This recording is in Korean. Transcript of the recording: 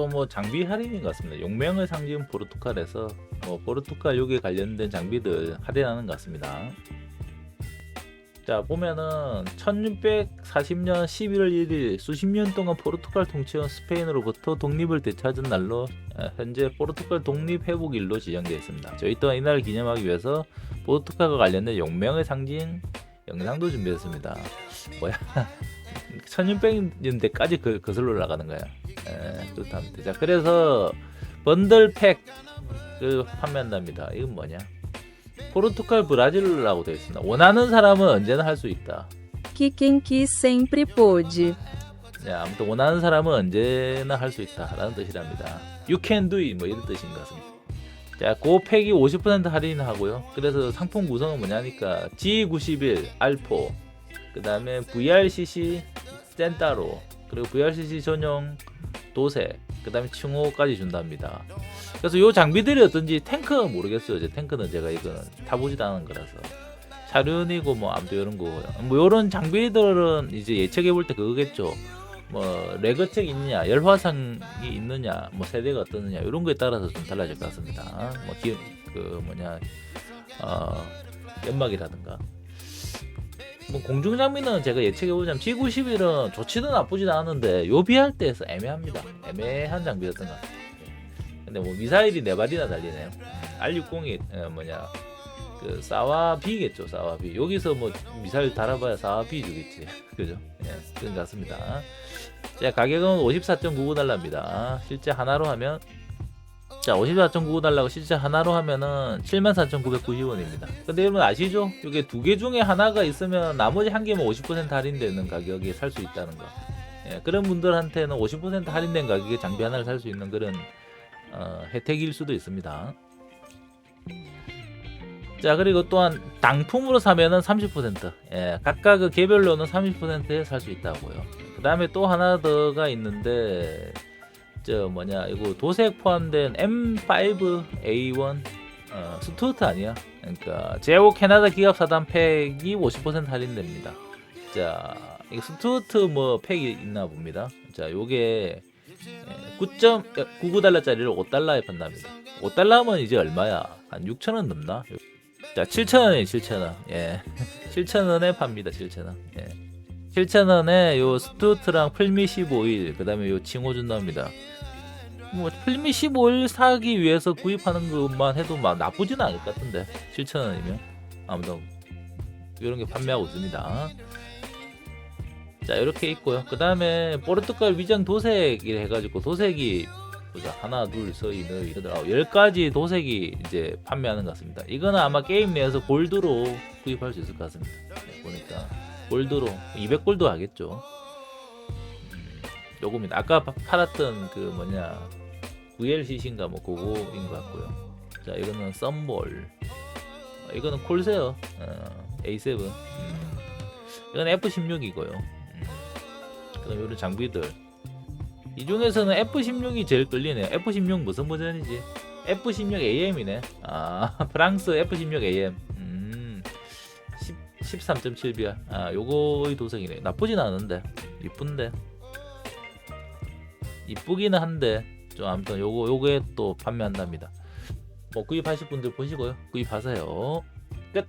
또 뭐 장비 할인인 것 같습니다. 용맹을 상징 포르투갈에서 뭐 포르투갈 요기에 관련된 장비들 할인하는 것 같습니다. 자 보면은 1640년 11월 1일 수십 년 동안 포르투갈 통치원 스페인으로부터 독립을 되찾은 날로 에, 현재 포르투갈 독립 회복일로 지정되어 있습니다. 저희 또한 이날을 기념하기 위해서 포르투갈과 관련된 용맹의 상징 영상도 준비했습니다. 뭐야 1600년대까지 그, 거슬러 나가는 거야. 에, 그렇답니다. 자 그래서 번들 팩 을 판매한답니다. 이건 뭐냐? 포르투갈 브라질라고 되어 있습니다. 원하는 사람은 언제나 할 수 있다. que quem quis sempre pôde. 네, 아무튼 원하는 사람은 언제나 할 수 있다라는 뜻이랍니다. You can do it 뭐 이런 뜻인 것 같습니다. 자, 고팩이 50% 할인하고요. 그래서 상품 구성은 뭐냐니까 G91 알포, 그 다음에 VRCC 센타로, 그리고 VRCC 전용 도색, 그 다음에 층호까지 준답니다. 그래서 요 장비들이 어떤지 탱크는 모르겠어요. 이제 탱크는 제가 이거는 타보지도 않은 거라서. 차륜이고 뭐 아무튼 이런 거고요. 뭐 장비들은 이제 예측해 볼 때 그거겠죠. 뭐 레거텍이 있느냐, 열화상이 있느냐, 뭐 세대가 어떠느냐 이런 거에 따라서 좀 달라질 것 같습니다. 뭐 기, 그 뭐냐, 어, 연막이라든가. 뭐 공중 장비는 제가 예측해 보자면 G91은 좋지도 나쁘지도 않은데 요비할 때에서 애매합니다. 애매한 장비였던 것 같아요. 근데 뭐 미사일이 네 발이나 달리네요. R60이 어, 뭐냐 그 사와비겠죠 사와비 여기서 뭐 미사일 달아봐야 사와비 주겠지 그죠 예 그런 것 같습니다 자 가격은 54.99달러입니다 실제 하나로 하면 자 54.99달러고 실제 하나로 하면은 74,990원입니다 근데 여러분 아시죠 이게 두 개 중에 하나가 있으면 나머지 한 개면 50% 할인되는 가격에 살 수 있다는 거 예, 그런 분들한테는 50% 할인된 가격에 장비 하나를 살 수 있는 그런 어, 혜택일 수도 있습니다. 자 그리고 또한 당품으로 사면은 30% 예, 각각 그 개별로는 30%에 살 수 있다고요. 그 다음에 또 하나 더가 있는데 저 뭐냐 이거 도색 포함된 M5A1 어, 스투어트 아니야? 그러니까 제오 캐나다 기갑 사단 팩이 50% 할인됩니다. 자 이거 스투어트 뭐 팩이 있나 봅니다. 자 요게 9.99달러짜리를 5달러에 판답니다. 5달러면 이제 얼마야? 한 6천원 넘나? 자, 7천원에 7천원. 예. 7천원에 팝니다. 7천원. 예. 7천원에 요 스투트랑 플미 15일, 그 다음에 요 칭호 준답니다. 뭐, 플미 15일 사기 위해서 구입하는 것만 해도 막 나쁘진 않을 것 같은데. 7천원이면. 아무튼, 이런 게 판매하고 있습니다. 자 이렇게 있고요. 그 다음에 포르투갈 위장 도색이 해가지고 도색이 보자 하나 둘셋넷 여덟 아홉 열 가지 도색이 이제 판매하는 것 같습니다. 이거는 아마 게임 내에서 골드로 구입할 수 있을 것 같습니다. 네, 보니까 골드로 200골드 하겠죠. 음, 요겁니다. 아까 파- 팔았던 그 뭐냐 VLCC인가 뭐 그거인 것 같고요. 자 이거는 썸볼 어, 이거는 콜세어 어, A7 음, 이건 F16이고요. 그다음 이런 장비들 이 중에서는 F16이 제일 끌리네요. F16 무슨 버전이지? F16 AM이네. 아 프랑스 F16 AM. 음 10, 13.7비야. 아 요거의 도색이네. 나쁘진 않은데 이쁜데 이쁘기는 한데 좀 아무튼 요거 요게 또 판매한답니다. 뭐 구입하실 분들 보시고요. 구입하세요. 끝.